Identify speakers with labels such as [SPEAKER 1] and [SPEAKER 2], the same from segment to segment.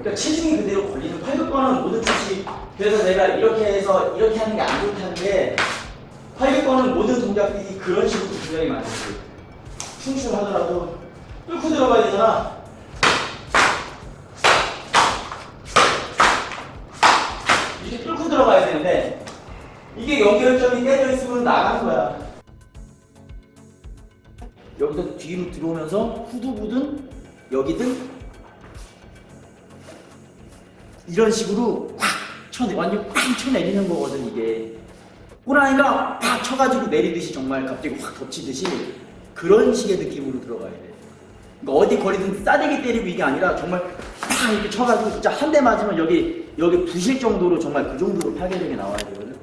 [SPEAKER 1] 그러니까 체중이 그대로 걸리는 팔굽혀는 모든 뜻이 그래서 내가 이렇게 해서 이렇게 하는 게 안 좋다는데 팔굽혀는 모든 동작들이 그런 식으로 동작이 많지. 충실하더라도 뚫고 들어가야 되잖아. 이렇게 뚫고 들어가야 되는데 이게 연결점이 깨져 있으면 나가는 거야. 여기서 뒤로 들어오면서 후두부든 여기든 이런 식으로 꽉 쳐, 완전 꽉 쳐내리는 거거든 이게. 호랑이가 팍 쳐가지고 내리듯이 정말 갑자기 확 덮치듯이 그런 식의 느낌으로 들어가야 돼. 그러니까 어디 거리든 싸대기 때리고 이게 아니라 정말 팍 이렇게 쳐가지고 진짜 한 대 맞으면 여기 여기 부실 정도로 정말 그 정도로 파괴력이 나와야 되거든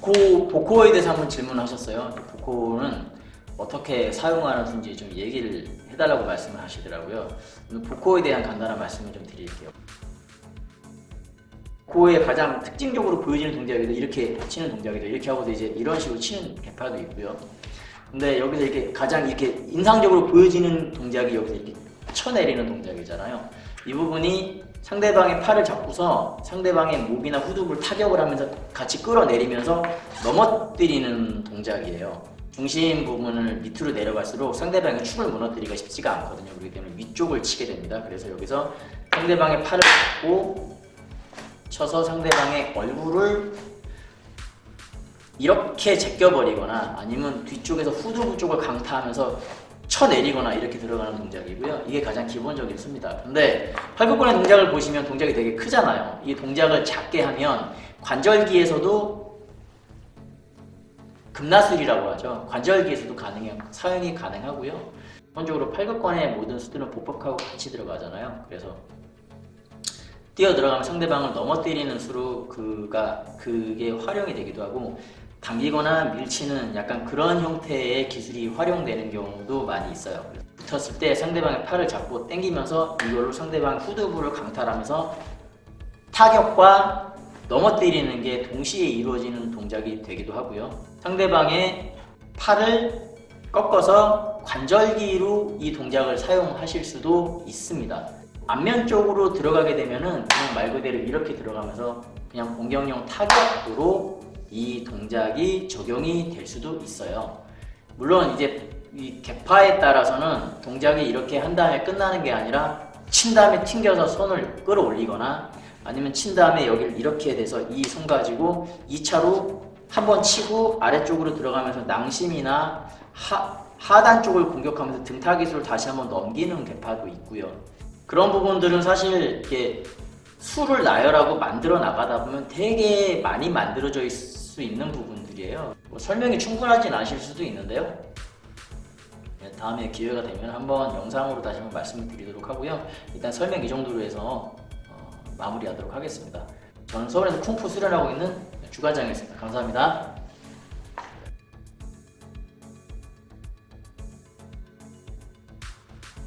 [SPEAKER 1] 보코, 보코에 대해서 한번 질문하셨어요 보코는 어떻게 사용하는지 좀 얘기를 해달라고 말씀을 하시더라고요. 보코에 대한 간단한 말씀을 좀 드릴게요. 보코의 가장 특징적으로 보여지는 동작이도 이렇게 치는 동작이도 이렇게 하고서 이제 이런 식으로 치는 개파도 있고요. 근데 여기서 이렇게 가장 이렇게 인상적으로 보여지는 동작이 여기서 이렇게 쳐내리는 동작이잖아요. 이 부분이 상대방의 팔을 잡고서 상대방의 목이나 후두부를 타격을 하면서 같이 끌어내리면서 넘어뜨리는 동작이에요. 중심 부분을 밑으로 내려갈수록 상대방의 축을 무너뜨리기가 쉽지가 않거든요. 그렇기 때문에 위쪽을 치게 됩니다. 그래서 여기서 상대방의 팔을 잡고 쳐서 상대방의 얼굴을 이렇게 제껴버리거나 아니면 뒤쪽에서 후두부 쪽을 강타하면서 쳐내리거나 이렇게 들어가는 동작이고요. 이게 가장 기본적인 수입니다. 근데 팔굽혀의 동작을 보시면 동작이 되게 크잖아요. 이 동작을 작게 하면 관절기에서도 급나술이라고 하죠. 관절기에서도 가능해 사용이 가능하고요. 기본적으로 팔굽관의 모든 수들은 보폭하고 같이 들어가잖아요. 그래서 뛰어 들어가면 상대방을 넘어뜨리는 수로 그가 그게 활용이 되기도 하고 당기거나 밀치는 약간 그런 형태의 기술이 활용되는 경우도 많이 있어요. 붙었을 때 상대방의 팔을 잡고 당기면서 이걸로 상대방 후두부를 강탈하면서 타격과 넘어뜨리는 게 동시에 이루어지는 동작이 되기도 하고요. 상대방의 팔을 꺾어서 관절기로 이 동작을 사용하실 수도 있습니다. 앞면 쪽으로 들어가게 되면은 그냥 말 그대로 이렇게 들어가면서 그냥 공격용 타격으로 이 동작이 적용이 될 수도 있어요. 물론 이제 이 개파에 따라서는 동작이 이렇게 한 다음에 끝나는 게 아니라 친 다음에 튕겨서 손을 끌어올리거나 아니면 친 다음에 여기를 이렇게 돼서 이 손 가지고 2차로 한 번 치고 아래쪽으로 들어가면서 낭심이나 하, 하단 쪽을 공격하면서 등타 기술을 다시 한번 넘기는 개파도 있고요. 그런 부분들은 사실 이렇게 수를 나열하고 만들어 나가다 보면 되게 많이 만들어져 있을 수 있는 부분들이에요. 뭐 설명이 충분하진 않으실 수도 있는데요. 네, 다음에 기회가 되면 한번 영상으로 다시 한번 말씀을 드리도록 하고요. 일단 설명 이 정도로 해서 어, 마무리하도록 하겠습니다. 저는 서울에서 쿵푸 수련하고 있는 주과장이었습니다. 감사합니다.